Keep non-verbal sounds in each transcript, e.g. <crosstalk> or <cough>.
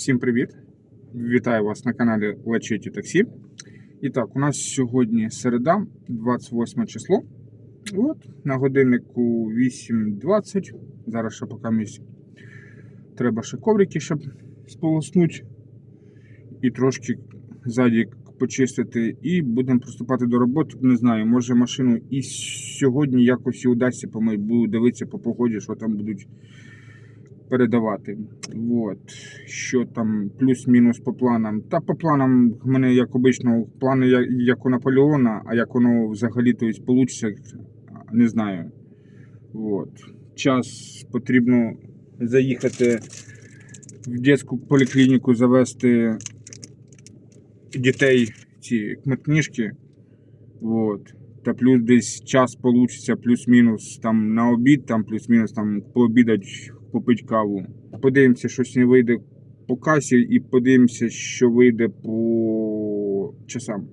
Всім привіт! Вітаю вас на каналі Лечеті Таксі. І так, у нас сьогодні середа, 28 число. От, на годиннику 8.20. Зараз ще поки місць. Треба ще коврики, щоб сполоснути. І трошки ззаді почистити. І будемо приступати до роботи. Не знаю, може машину і сьогодні якось і удасться помити. Буду дивитися по погоді, що там будуть передавати. От. Що там плюс-мінус по планам. Та по планам в мене, як обично, плани як, як у Наполеона, а як воно взагалі то вийде, не знаю. От. Час потрібно заїхати в дитячу поліклініку, завести дітей ці книжки. От. Та плюс десь час получиться, плюс-мінус там на обід, там плюс-мінус там пообідать, попить каву. Подивимося, що сьогодні вийде по касі, і подивимося, що вийде по часам.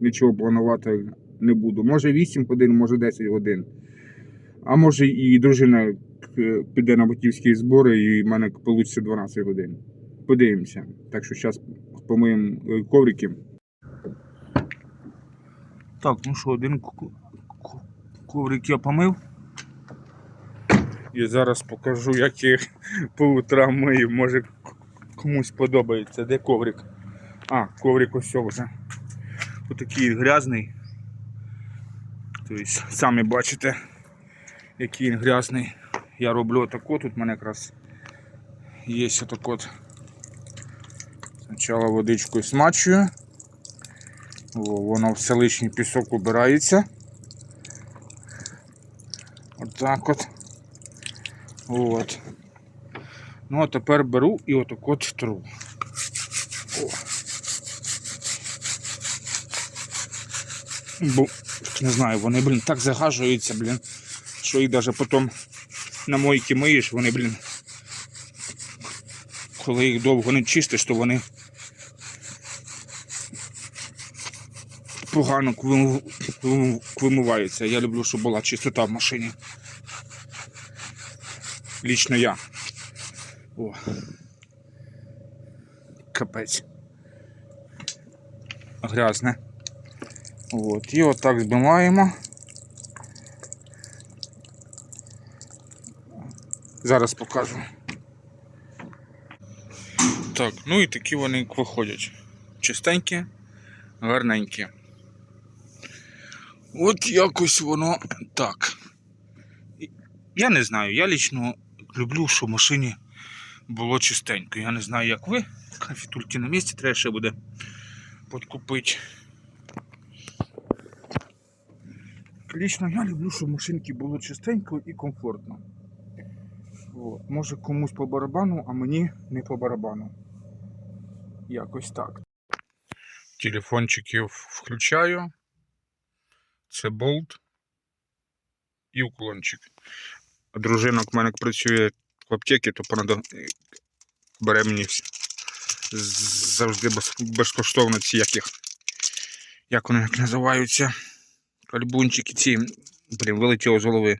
Нічого планувати не буду. Може 8 годин, може 10 годин. А може і дружина піде на батьківські збори, і в мене вийде 12 годин. Подивимося. Так що зараз помиємо е, коврики. Так, ну що, один коврик я помив. І зараз покажу, як їх по утрам мию. Може комусь подобається. Де коврик? А, коврик ось вже. Отакий грязний. Тобто, самі бачите, який він грязний. Я роблю отако, тут в мене якраз є отак от. Спочатку водичкою смачую. О, воно все лишній пісок убирається. Отак от. От. Ну а тепер беру і отак от тру. О. Бо, не знаю, вони, блін, так загажуються, блін, що їх навіть потім на мойки миєш, вони, блін. Коли їх довго не чистиш, то вони погано вимиваються. Я люблю, щоб була чистота в машині. Лічно я. О. Капець. Грязне. От. І отак збиваємо. Зараз покажу. Так, ну і такі вони виходять. Чистенькі, гарненькі. От якось воно так. Я не знаю, я лічно люблю, щоб в машині було чистенько. Я не знаю, як ви. Конфітульки на місці треба ще буде подкупити. Лічно я люблю, щоб в машинці було чистенько і комфортно. От. Може комусь по барабану, а мені не по барабану. Якось так. Телефончиків включаю. Це болт і уклончик. Дружина в мене працює в аптеці, то вона до- бере завжди безкоштовно ці яких. Як вони як називаються? Альбунчики ці. Блін, вилетіло з голови.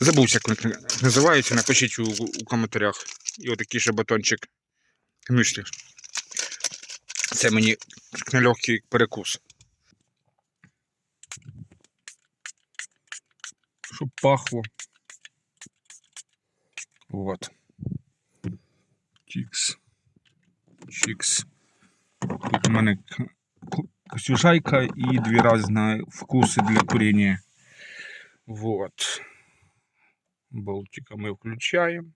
Забувся, як вони називаються, напишіть у, у коментарях. І отакий ще батончик. Мюслі. Це мені на легкий перекус. Щоб пахло. Вот. Чікс. Чікс. Тут у мене косюжайка і дві різні вкуси для куріння. Вот. Болтика ми включаємо.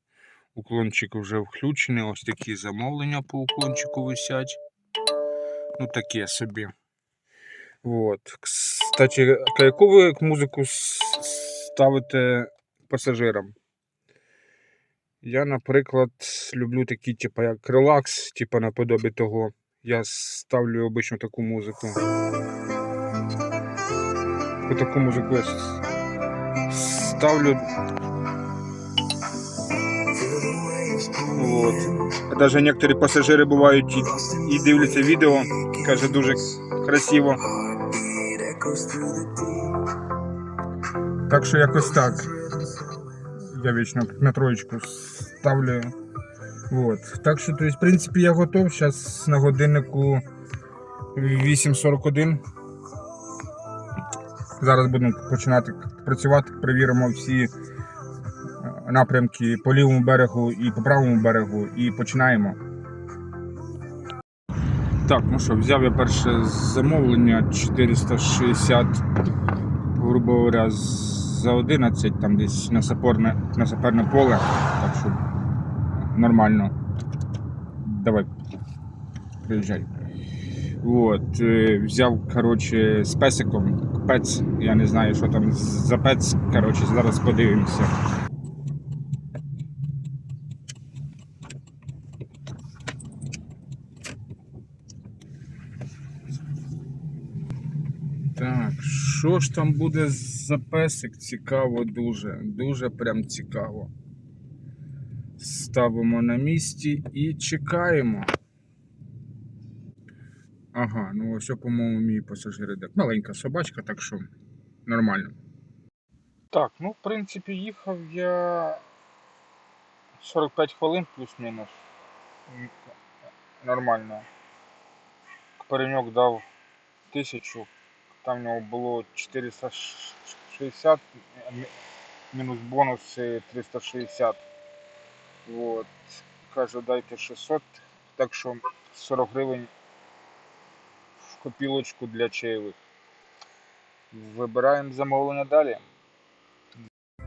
Уклончик вже включений. Ось такі замовлення по уклончику висять. Ну, таке собі. Вот. Кстати, ви музику с- ставите пасажирам? Я, наприклад, люблю такі, типу, як релакс, типу, наподобі того. Я ставлю обично таку музику. Таку музику я ставлю. Вот. Даже некоторі пасажири бувають і, і дивляться відео, каже, дуже красиво. Так що якось так. Я вічно на троєчку ставлю Вот. Так що, то есть, в принципі, я готов. Зараз на годиннику 8.41. Зараз будемо починати працювати, перевіримо всі е, напрямки по лівому берегу і по правому берегу і починаємо. Так, ну що, взяв я перше замовлення 460, грубо говоря, за 11, там десь на сапорне, на саперне поле. Так що нормально. Давай. Приїжджай. От, е, взяв, коротше, з песиком пец. Я не знаю, що там за пец. Коротше, зараз подивимося. Так, що ж там буде за песик? Цікаво дуже. Дуже прям цікаво. Ставимо на місці і чекаємо. Ага, ну ось, по-моєму, мій пасажир іде. Маленька собачка, так що нормально. Так, ну, в принципі, їхав я 45 хвилин плюс-мінус. Нормально. Переньок дав тисячу, там в нього було 460, мінус бонуси 360. Вот. Каже, дайте 600, так що 40 гривень в копілочку для чайових. Вибираємо замовлення далі.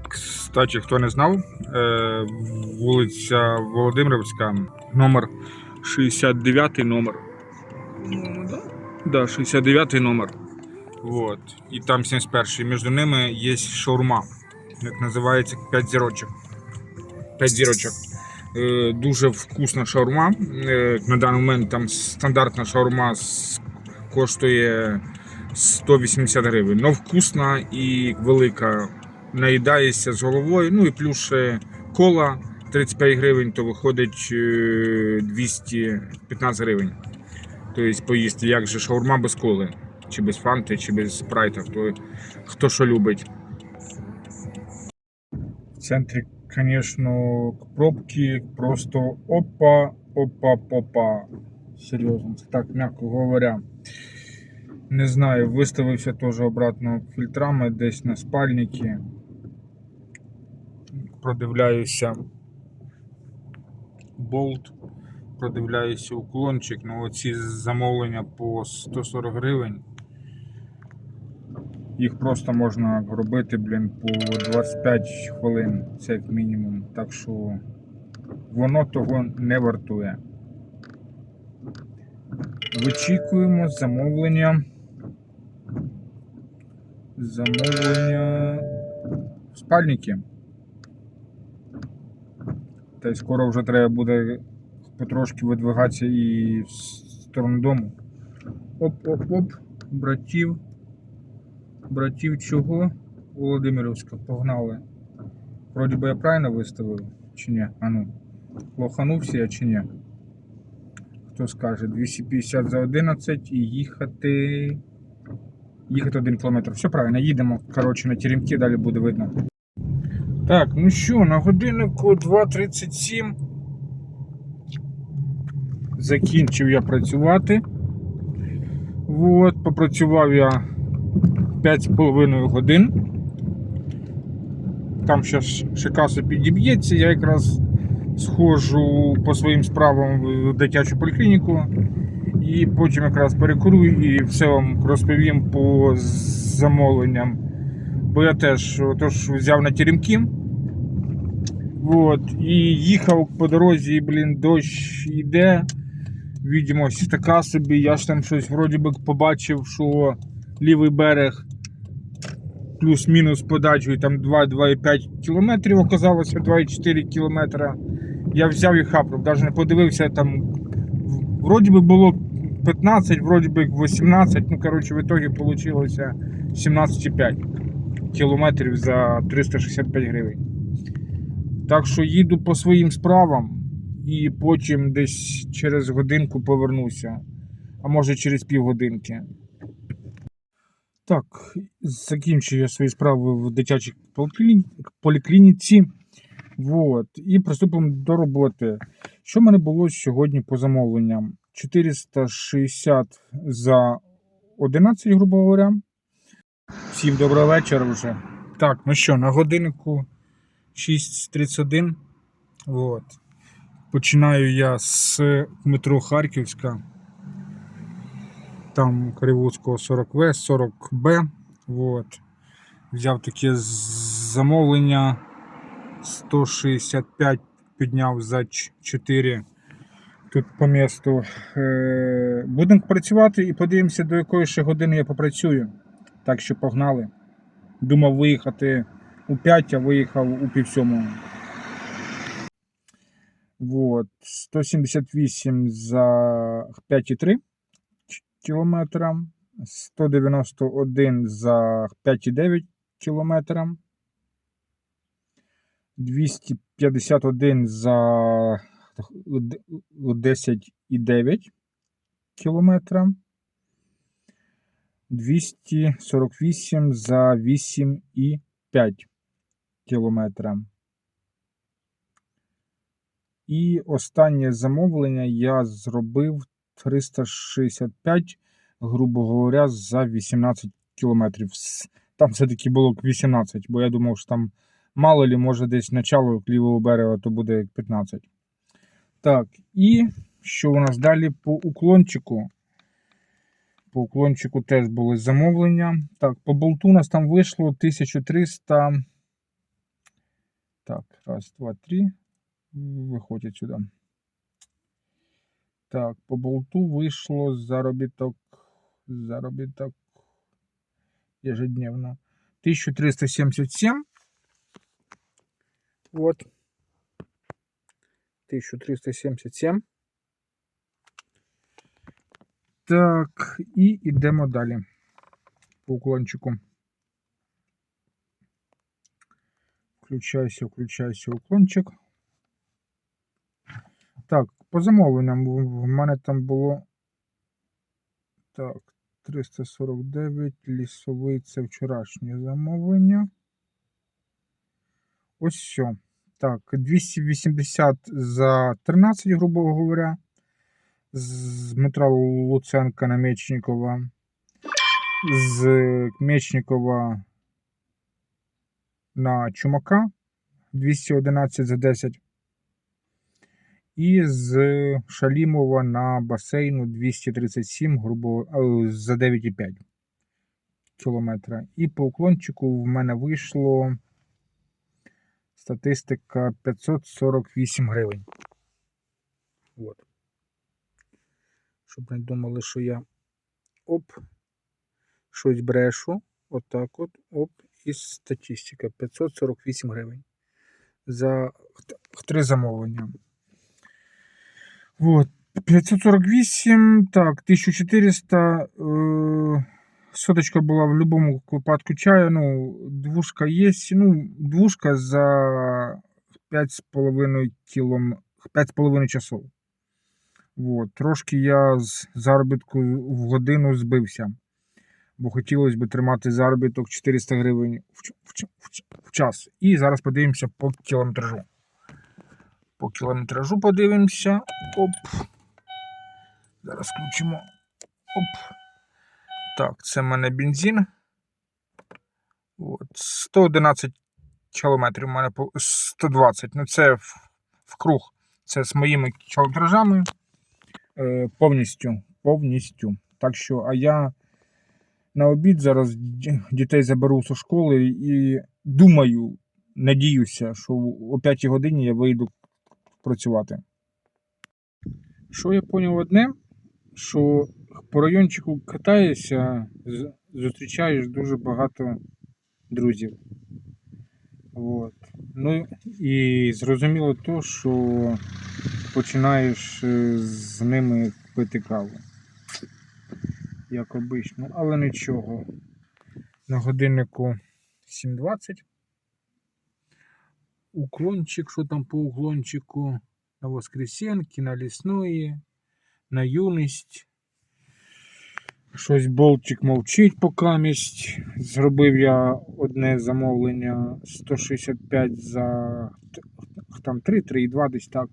Кстати, хто не знав, е, вулиця Володимирівська, номер 69 номер. Ну, да. Да, 69 номер. Вот. І там 71-й. Між ними є шаурма. Як називається 5 зірочок. 5 зірочок. Е, дуже вкусна шаурма. Е, на даний момент там стандартна шаурма коштує 180 гривень. Но вкусна і велика. Наїдаєшся з головою. Ну і плюс ще кола 35 гривень, то виходить е, 215 гривень. Тобто поїсти, як же шаурма без коли, чи без фанти, чи без спрайта, хто, хто що любить. В центрі, звісно, пробки просто опа, опа, попа. Серйозно, так м'яко говоря. Не знаю, виставився теж обратно фільтрами десь на спальники. Продивляюся болт продивляюся уклончик, ну оці замовлення по 140 гривень. Їх просто можна робити, блін, по 25 хвилин, це як мінімум. Так що воно того не вартує. Вичікуємо замовлення. Замовлення спальники. Та й скоро вже треба буде потрошки видвигатися і в сторону дому. Оп-оп-оп, братів. Братів чого? Володимирівська, погнали. Вроді би я правильно виставив, чи ні? А ну, лоханувся я чи ні? Хто скаже? 250 за 11 і їхати. Їхати 1 кілометр. Все правильно, їдемо. Коротше, на теремки далі буде видно. Так, ну що, на годиннику 2.37 закінчив я працювати. От, попрацював я 5,5 годин. Там зараз Шикаса підіб'ється, я якраз сходжу по своїм справам в дитячу поліклініку і потім якраз перекурую і все вам розповім по замовленням. Бо я теж отож, взяв на теремки. Вот, і їхав по дорозі, і, блін, дощ йде. Відомость така собі. Я ж там щось вроді би побачив, що лівий берег плюс-мінус подачу там 2-2,5 кілометрів, оказалося 2,4 кілометра. Я взяв і хапнув, навіть не подивився там. Вроді би було 15, вроді би 18. Ну, коротше, в ітогі вийшло 17,5 кілометрів за 365 гривень. Так що їду по своїм справам і потім десь через годинку повернуся. А може через півгодинки. Так, закінчив я свої справи в дитячій полікліні- поліклініці. Вот. І приступимо до роботи. Що в мене було сьогодні по замовленням? 460 за 11, грубо говоря. Всім доброго вечора вже. Так, ну що, на годиннику 6.31. От. Починаю я з метро Харківська. Там Кривуцького 40В, 40Б. От. Взяв таке замовлення 165 підняв за 4 тут по місту. Е, Будемо працювати і подивимося, до якої ще години я попрацюю. Так що погнали. Думав виїхати у 5, а виїхав у пів сьомого. Вот. 178 за 5,3 кілометра. 191 за 5,9 кілометра. 251 за 10,9 кілометра. 248 за 8,5 кілометра. І останнє замовлення я зробив 365, грубо говоря, за 18 кілометрів. Там все-таки було 18, бо я думав, що там мало ли, може десь начало лівого берега, то буде як 15. Так, і що у нас далі по уклончику? По уклончику теж були замовлення. Так, по болту у нас там вийшло 1300. Так, раз, два, три. Виходь отсюда. Так, по болту вийшло заробіток. Заробіток ежедневно. 1377. Вот. 1377. Так, і йдемо далі. По уклончику. Включайся, включайся, уклончик. Так, по замовленням в мене там було. Так, 349 лісовий це вчорашнє замовлення. Ось все. Так, 280 за 13, грубо говоря. З Дмитра Луценка на Мечникова. З Мечникова на Чумака 211 за 10. І з Шалімова на басейну 237, грубо е, за 9,5 кілометра. І по уклончику в мене вийшло статистика 548 гривень. От. Щоб не думали, що я оп, щось брешу. Отак от, оп, і статистика 548 гривень. За три замовлення. Вот. 548, так, 1400. Е, соточка була в будь-якому випадку чаю. Ну, двушка є. Ну, двушка за 5,5 кілом, 5,5 часов. Вот. Трошки я з заробітку в годину збився. Бо хотілося б тримати заробіток 400 гривень в, в, в, в час. І зараз подивимося по кілометражу. По кілометражу подивимося. Оп. Зараз включимо. Оп. Так, це в мене бензин. От. 111 кілометрів у мене 120. Ну, це в, в круг. Це з моїми кілометражами. Е, повністю. Повністю. Так що, а я на обід зараз дітей заберу зі школи і думаю, надіюся, що о 5 годині я вийду працювати. Що я зрозумів одне, що по райончику катаєшся, зустрічаєш дуже багато друзів. От. Ну і зрозуміло то, що починаєш е, з ними пити каву. Як обично, але нічого. На годиннику 7.20. Уклончик, що там по уклончику? На Воскресенки, на Лісної, на юність. Щось болтик мовчить покамість. Зробив я одне замовлення 165 за там 3, 3,2 десь так.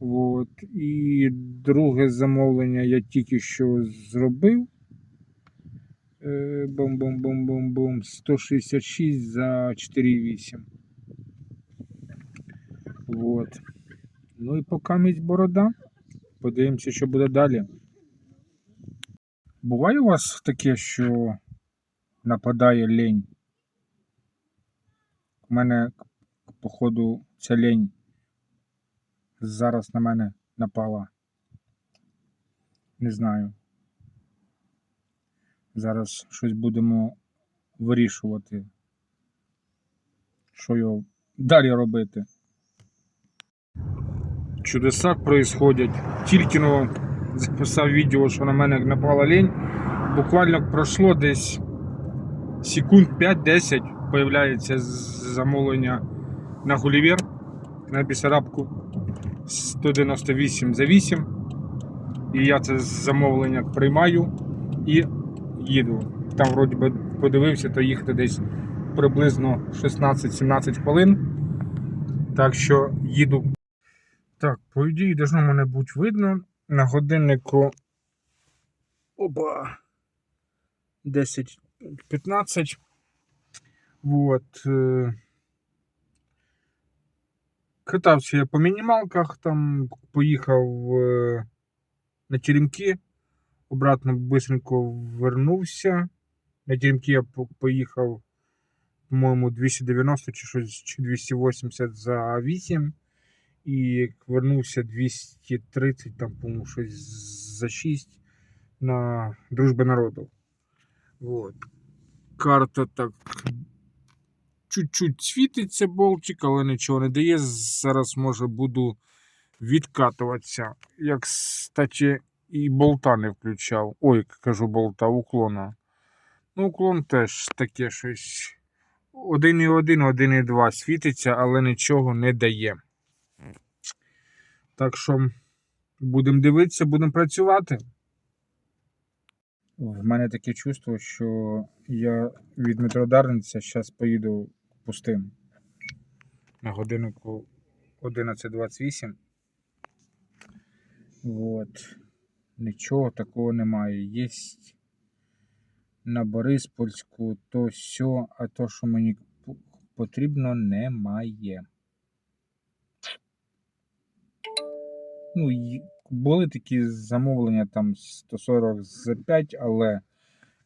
От. І друге замовлення я тільки що зробив. Е, Бум-бум-бум-бум-бум. 166 за 4,8. Вот. Ну і поки місь борода. Подивимося, що буде далі. Буває у вас таке, що нападає лень? У мене, походу, ця лень зараз на мене напала. Не знаю. Зараз щось будемо вирішувати. Що його далі робити. Чудеса происходять. Тільки но записав відео, що на мене напала лінь. Буквально пройшло десь секунд 5-10 появляється замовлення на Гулівер на Бісарабку 198 за 8. І я це замовлення приймаю і їду. Там, вроді би, подивився, то їхати десь приблизно 16-17 хвилин. Так що їду. Так, по ідеї, должно мене бути видно. На годиннику. Опа. 10-15. Вот. е, Катався я по мінімалках, там поїхав е, на теремки, обратно бистренько вернувся. На теремки я поїхав, по-моєму, 290 чи щось, чи 280 за 8. І вернувся 230, там, по-моєму, щось за 6 на Дружби народу. Вот. Карта так чуть-чуть світиться болтик, але нічого не дає. Зараз може буду відкатуватися. Як, кстати, і болта не включав. Ой, кажу болта, уклона. Ну, уклон теж таке щось. 1,1, 1,2 світиться, але нічого не дає. Так що будемо дивитися, будемо працювати. В мене таке чувство, що я від метро Дарниця зараз поїду пустим. На годиннику 11.28. Вот. Нічого такого немає. Є на Бориспольську то все, а то, що мені потрібно, немає. Ну, були такі замовлення там 140 за 5, але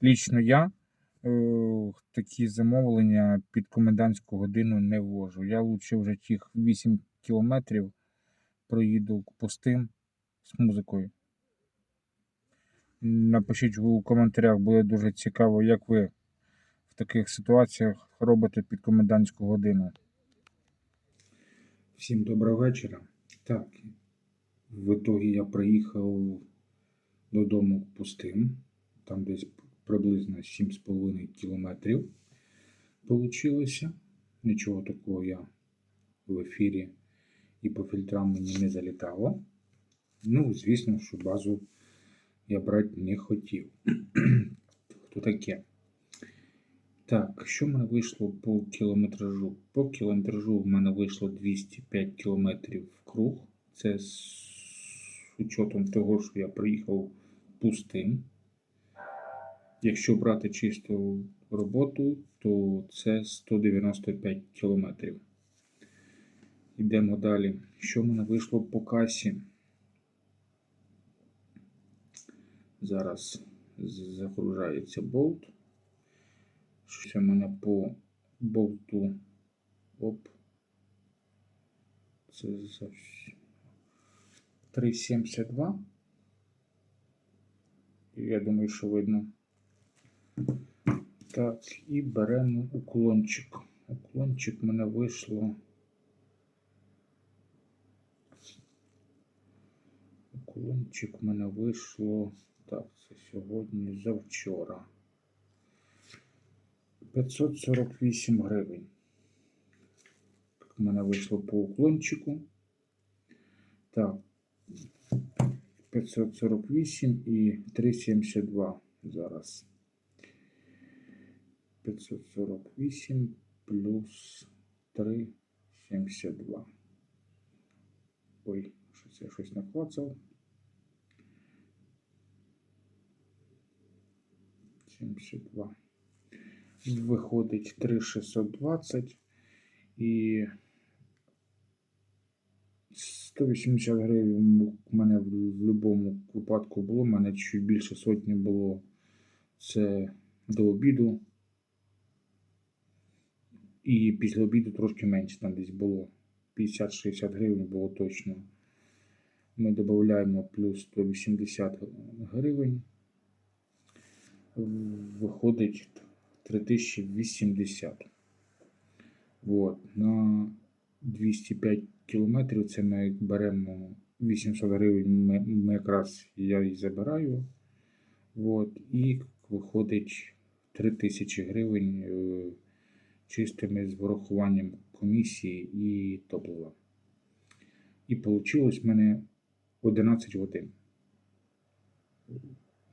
лічно я е, такі замовлення під комендантську годину не ввожу. Я лучше вже тих 8 кілометрів проїду пустим з музикою. Напишіть у коментарях, буде дуже цікаво, як ви в таких ситуаціях робите під комендантську годину. Всім доброго вечора. Так, в итогі я приїхав додому пустим. Там десь приблизно 7,5 кілометрів получилося. Нічого такого я в ефірі і по фільтрам мені не залітало. Ну, звісно, що базу я брати не хотів. Хто таке? Так, що в мене вийшло по кілометражу? По кілометражу в мене вийшло 205 кілометрів в круг. Це з учетом того, що я приїхав пустим. Якщо брати чисту роботу, то це 195 кілометрів. Йдемо далі. Що в мене вийшло по касі? Зараз загружається болт. Що в мене по болту? Оп. Це за 3,72. Я думаю, що видно. Так, і беремо уклончик. Уклончик в мене вийшло. Уклончик мене вийшло. Так, це сьогодні завчора. 548 гривень. Так, в мене вийшло по уклончику. Так. 548 і 3,72 зараз. 548 плюс 3,72. Ой, Щось я щось наклацав. 72. Виходить 3620 і 180 гривень у мене в будь-якому випадку було. У мене чуть більше сотні було. Це до обіду. І після обіду трошки менше там десь було. 50-60 гривень було точно. Ми додаємо плюс 180 гривень. Виходить 3080. Вот. На 205 кілометрів це ми беремо 800 гривень. Ми, ми якраз я і забираю. Вот. І виходить 3000 гривень е, чистими з врахуванням комісії і топлива. І вийшло в мене 11 годин.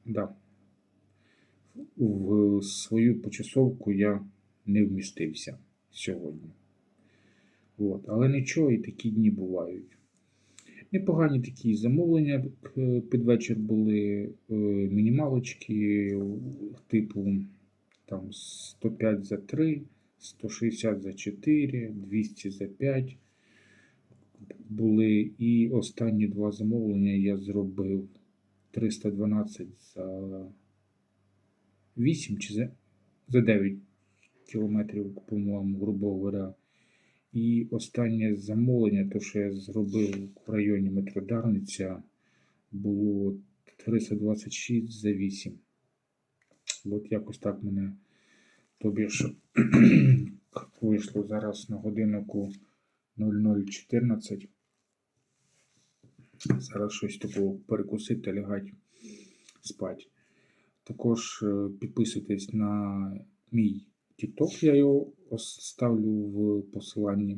Да. В свою почасовку я не вмістився сьогодні. От. Але нічого, і такі дні бувають. Непогані такі замовлення під вечір були е, мінімалочки, типу там 105 за 3, 160 за 4, 200 за 5 були. І останні два замовлення я зробив 312 за 8 чи за 9 кілометрів, по-моєму, грубо говоря. І останнє замовлення, то що я зробив в районі Метродарниця, було 326 за 8. От якось так мене тобі ж <clears throat> вийшло зараз на годиннику 0014. Зараз щось такого перекусити та лягати спати. Також е, підписуйтесь на мій TikTok, я його ставлю в посиланні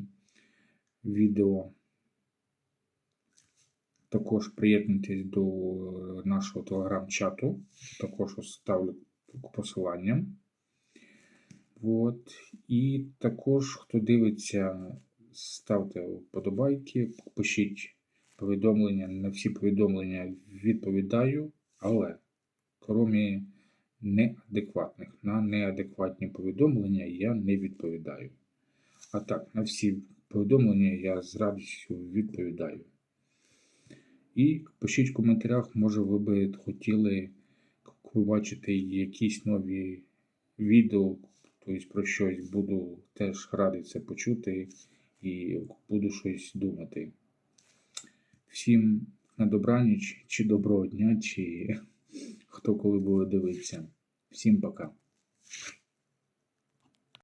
відео. Також приєднуйтесь до е, нашого телеграм-чату. Також оставлю посилання. От. І також, хто дивиться, ставте вподобайки, пишіть повідомлення. На всі повідомлення відповідаю, але крім неадекватних. На неадекватні повідомлення я не відповідаю. А так, на всі повідомлення я з радістю відповідаю. І пишіть в коментарях, може ви би хотіли побачити якісь нові відео, тобто про щось буду теж радий це почути і буду щось думати. Всім на добраніч, чи доброго дня, чи хто коли буде дивитися. Всім пока.